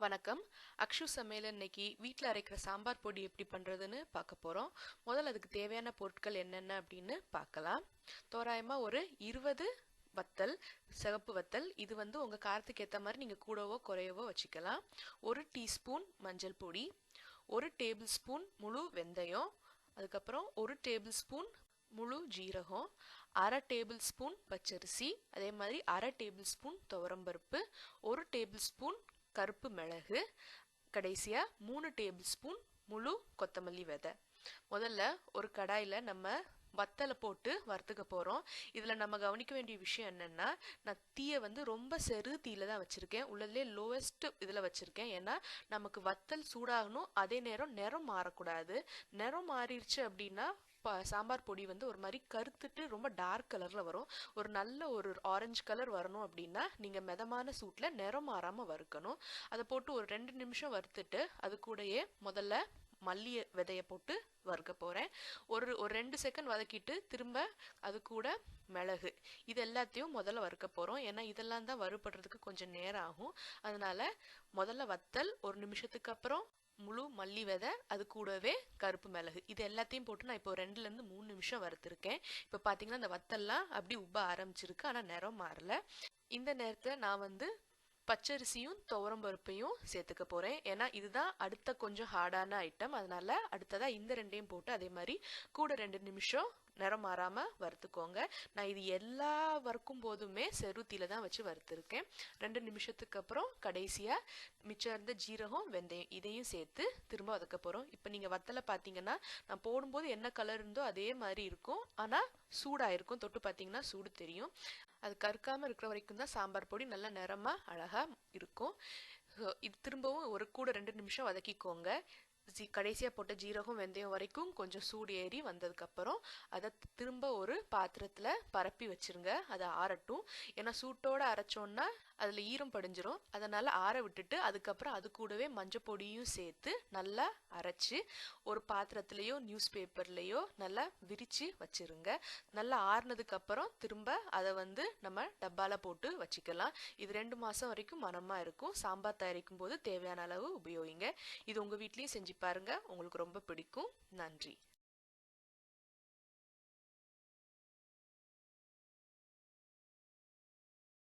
வணக்கம். அக்ஷு சமையல் இன்னைக்கு வீட்டில் அரைக்கிற சாம்பார் பொடி எப்படி பண்ணுறதுன்னு பார்க்க போகிறோம் முதல்ல அதுக்கு தேவையான பொருட்கள் என்னென்ன அப்படின்னு பார்க்கலாம். தோராயமாக ஒரு இருபது வத்தல் சிகப்பு வத்தல். இது வந்து உங்கள் காரத்துக்கு ஏற்ற மாதிரி நீங்கள் கூடவோ குறையவோ வச்சுக்கலாம். ஒரு டீஸ்பூன் மஞ்சள் பொடி ஒரு டேபிள் ஸ்பூன் முழு வெந்தயம் அதுக்கப்புறம் ஒரு டேபிள் ஸ்பூன் முழு ஜீரகம் அரை டேபிள் ஸ்பூன் பச்சரிசி அதே மாதிரி அரை டேபிள் ஸ்பூன் துவரம்பருப்பு ஒரு டேபிள் ஸ்பூன் கருப்பு மிளகு கடைசியாக மூணு டேபிள் ஸ்பூன் முழு கொத்தமல்லி விதை. முதல்ல ஒரு கடாயில் நம்ம வத்தலை போட்டு வறுத்துக்க போகிறோம் இதில் நம்ம கவனிக்க வேண்டிய விஷயம் என்னென்னா நான் தீயை வந்து ரொம்ப செரு தீயில தான் வச்சுருக்கேன். உள்ளதுலே லோவஸ்ட் இதில் வச்சுருக்கேன். ஏன்னா நமக்கு வத்தல் சூடாகணும். அதே நேரம் நிறம் மாறக்கூடாது. நிறம் மாறிடுச்சு அப்படின்னா சாம்பார் பொடி வந்து ஒரு மாதிரி கருத்துட்டு ரொம்ப டார்க் கலரில் வரும். ஒரு நல்ல ஒரு ஆரஞ்சு கலர் வரணும் அப்படின்னா நீங்கள் மிதமான சூட்டில் நிறம் மாறாமல் வறுக்கணும். அதை போட்டு ஒரு ரெண்டு நிமிஷம் வறுத்துட்டு அது கூடயே முதல்ல மல்லி விதையை போட்டு வறுக்க போகிறேன் ஒரு ஒரு ரெண்டு செகண்ட் வதக்கிட்டு திரும்ப அது கூட மிளகு. இது எல்லாத்தையும் முதல்ல வறுக்க போகிறோம் ஏன்னா இதெல்லாம் தான் வறுபடுறதுக்கு கொஞ்சம் நேரம் ஆகும். அதனால் முதல்ல வத்தல் ஒரு நிமிஷத்துக்கு அப்புறம் முழு மல்லி விதை அது கூடவே கருப்பு மிளகு. இது எல்லாத்தையும் போட்டு நான் இப்போ ரெண்டுலேருந்து மூணு நிமிஷம் வறுத்துருக்கேன். இப்போ பார்த்தீங்கன்னா அந்த வத்தல்லாம் அப்படி உப்ப ஆரம்பிச்சிருக்கு. ஆனால் நிறம் மாறல. இந்த நேரத்தில் நான் வந்து பச்சரிசியும் துவரம் பருப்பையும் சேர்த்துக்க போகிறேன் ஏன்னா இதுதான் அடுத்த கொஞ்சம் ஹார்டான ஐட்டம் அதனால் அடுத்ததாக இந்த ரெண்டையும் போட்டு அதே மாதிரி கூட ரெண்டு நிமிஷம் நிறம் மாறாமல் வறுத்துக்கோங்க. நான் இது எல்லா வறுக்கும் போதுமே செருத்தியில் தான் வச்சு வறுத்துருக்கேன். ரெண்டு நிமிஷத்துக்கு அப்புறம் கடைசியாக மிச்சம் இருந்த ஜீரகம் வெந்தயம் இதையும் சேர்த்து திரும்ப வதக்க போகிறோம் இப்போ நீங்கள் வத்தலை பார்த்தீங்கன்னா நான் போடும்போது என்ன கலர் இருந்தோ அதே மாதிரி இருக்கும். ஆனால் சூடாக இருக்கும். தொட்டு பார்த்தீங்கன்னா சூடு தெரியும். அது கருக்காமல் இருக்கிற வரைக்கும் தான் சாம்பார் பொடி நல்லா நிறமாக அழகாக இருக்கும். இது திரும்பவும் ஒரு கூட ரெண்டு நிமிஷம் வதக்கிக்கோங்க. ஜி கடைசியாக போட்ட ஜீரகம் வெந்தயம் வரைக்கும் கொஞ்சம் சூடு ஏறி வந்ததுக்கப்புறம் அதை திரும்ப ஒரு பாத்திரத்தில் பரப்பி வச்சுருங்க. அதை ஆறட்டும். ஏன்னா சூட்டோடு அரைச்சோன்னா அதில் ஈரம் படிஞ்சிரும். அதனால் ஆற விட்டுட்டு அதுக்கப்புறம் அது கூடவே மஞ்சள் பொடியும் சேர்த்து நல்லா அரைச்சி ஒரு பாத்திரத்துலேயோ நியூஸ் பேப்பர்லேயோ நல்லா விரித்து வச்சுருங்க. நல்லா ஆறுனதுக்கப்புறம் திரும்ப அதை வந்து நம்ம டப்பாவில் போட்டு வச்சுக்கலாம். இது ரெண்டு மாதம் வரைக்கும் மனமாக இருக்கும். சாம்பார் தயாரிக்கும் போது தேவையான அளவு உபயோகிங்க. இது உங்கள் வீட்லேயும் செஞ்சு பாருங்கள் உங்களுக்கு ரொம்ப பிடிக்கும். நன்றி.